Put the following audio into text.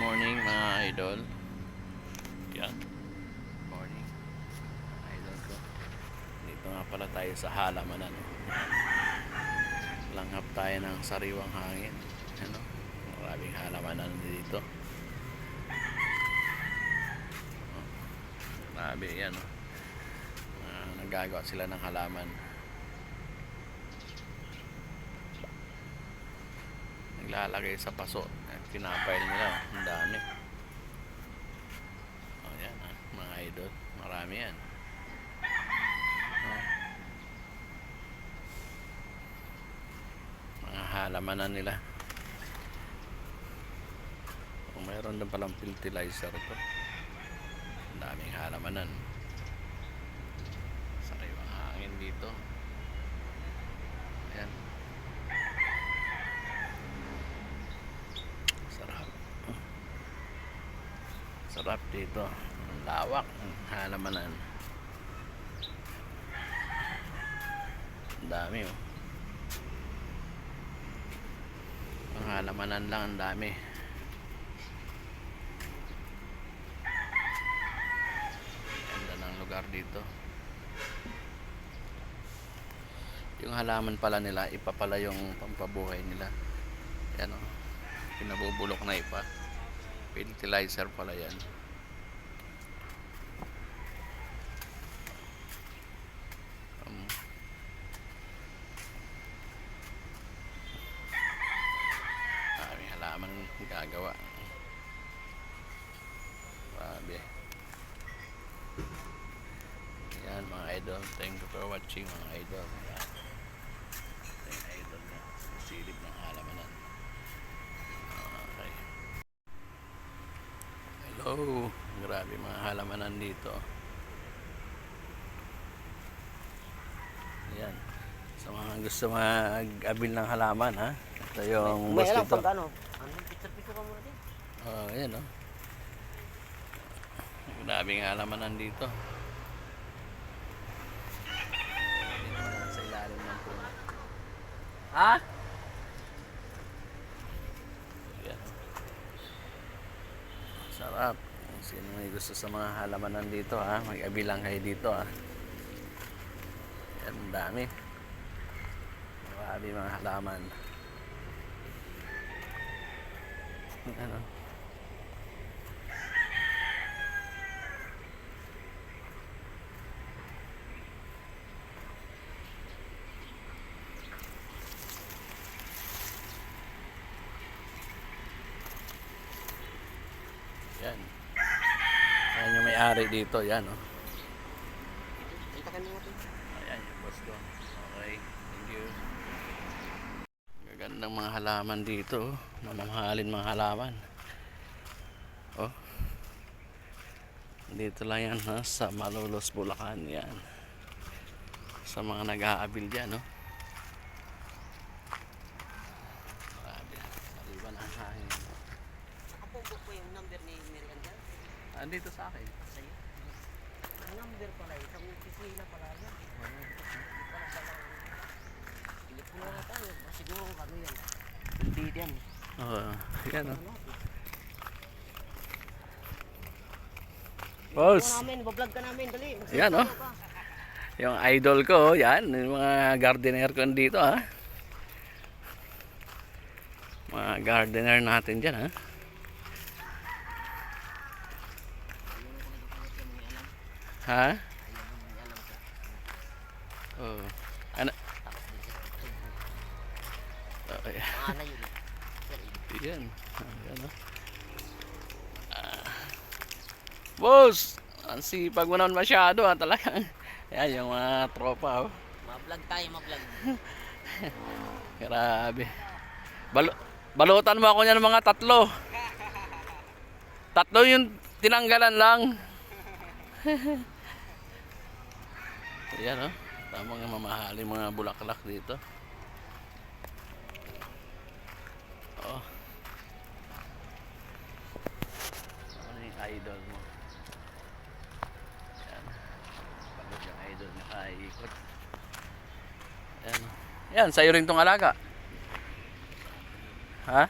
morning mga idol. Yan. Morning. Idol ko. Dito nga pala tayo sa halamanan. Langhap tayo ng sariwang hangin. Ano? Maraming halamanan dito. Oh, Grabe yan. Oh. Ah, nagagawa sila ng halaman. Naglalagay sa paso. Pinapile nila. oh. Ang dami. Oh, yan ah. Mga idol. Marami yan. Oh. Mga halamanan nila. Oh, mayroon din palang fertilizer to. Ang daming halamanan. Sariwang hangin dito. Ayan. Sarap. Sarap dito. Lawak. Ang halamanan. Ang dami oh. Ang halamanan lang ang dami. Ganda ng lugar dito. Yung halaman pala nila, ipa pala yung pampabuhay nila. Yan o. Pinabubulok na ipa. Fertilizer pala yan. Um, Maraming halaman gagawa. Grabe. Yan mga idol. Thank you for watching mga idol. Yan. Yung idol na silip ng halamanan. Okay. Hello. Grabe mga halamanan dito. Yan. Sa mga gusto mag-abil ng halaman ha. Ito yung May bus alam pag ano. Oh, ayan oh. Grabing halamanan dito. Dito lang sa ilalim ng puno. Ha? Ayan. oh. Sarap. Kung Sino may gusto sa mga halamanan dito ha, mag-abilang kayo dito ha. Yan, ang dami. Marami mga halaman. Ano? Yan. Yan yung may-ari dito, yan oh. Ayan yung boss ko. Okay, thank you. Gagandang mga halaman dito. oh. Mamamahalin mga halaman. Oh. Dito lang yan ha, sa Malolos, Bulacan. Yan. Sa mga nag-aabil dyan, no? Grabe. Sariwa ng hangin. Nakapogo po yung number ni Miriam dyan. Andito sa akin. Sa'yo. Ang number pala, isang pisila pala yan. Hindi pala pala. Telepono na tayo. Siguro ano yan. Hindi yan. Oh, yan oh. Boss! Ito namin, bablog ka namin, dali. Yan, oh. ka. Yung idol ko, yan, yung mga gardener ko dito ha. Mga gardener natin dyan ha. Ha? Oh. Ano? Oh, yeah. Yan. Ayan, oh. Ah. Boss! Ang sipag mo naman masyado ha, talagang. Yan, yung mga tropa oh. Mablog tayo, mablog. Grabe. Balo balutan mo ako niyan ng mga tatlo. Tatlo yung tinanggalan lang. Ayan oh. Tamang mamahaling mga bulaklak dito. Oh. Ano yung idol mo? Ayan. Pagod yung idol nakaikot. Ayan. Yan, sa'yo rin tong alaga. Ha?